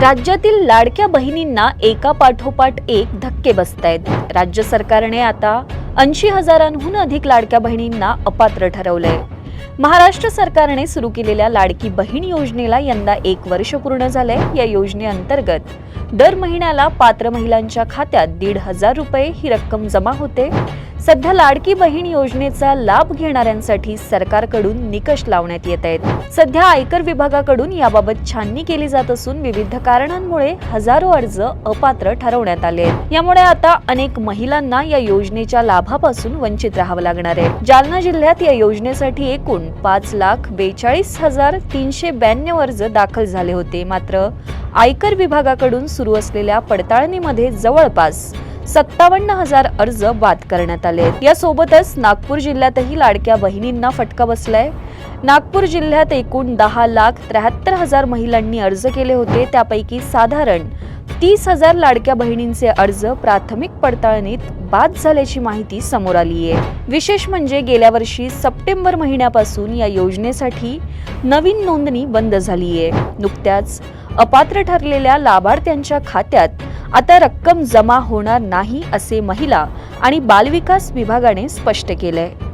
राज्यातील लाडक्या बहिणींना एका पाठोपाठ एक धक्के बसत आहेत राज्य सरकारने आता ऐंशी हजारांहून अधिक लाडक्या बहिणींना अपात्र ठरवलंय. महाराष्ट्र सरकारने सुरू केलेल्या लाडकी बहीण योजनेला यंदा एक वर्ष पूर्ण झालंय. या योजनेअंतर्गत दर महिन्याला पात्र महिलांच्या खात्यात दीड हजार रुपये ही रक्कम जमा होते. सध्या लाडकी बहीण योजनेचा लाभ घेणाऱ्यांसाठी सरकारकडून निकष लावण्यात येत आहेत. सध्या आयकर विभागाकडून याबाबत छाननी केली जात असून विविध कारणांमुळे हजारो अर्ज अपात्र ठरवण्यात आले आहेत. यामुळे आता अनेक महिलांना या योजनेच्या लाभापासून वंचित राहावं लागणार आहे. जालना जिल्ह्यात या योजनेसाठी एकूण पाच लाख बेचाळीस हजार तीनशे ब्याण्णव अर्ज दाखल झाले होते. मात्र आयकर विभागाकडून सुरू असलेल्या पडताळणीमध्ये जवळपास सत्तावन्न हजार अर्ज बाद करण्यात आले आहेत. यासोबतच नागपूर जिल्ह्यातही लाडक्या बहिणींना फटका बसलाय. नागपूर जिल्ह्यात एकूण दहा लाख त्र्याहत्तर हजार महिलांनी अर्ज केले होते. त्यापैकी साधारण तीस हजार लाडक्या बहिणींचे अर्ज प्राथमिक पडताळणीत बाद झाल्याची माहिती समोर आली आहे विशेष म्हणजे गेल्या वर्षी सप्टेंबर महिन्यापासून या योजनेसाठी नवीन नोंदणी बंद झाली आहे नुकत्याच अपात्र ठरलेल्या लाभार्थ्यांच्या खात्यात आता रक्कम जमा होणार नाही असे महिला आणि बालविकास विभागाने स्पष्ट केलंय.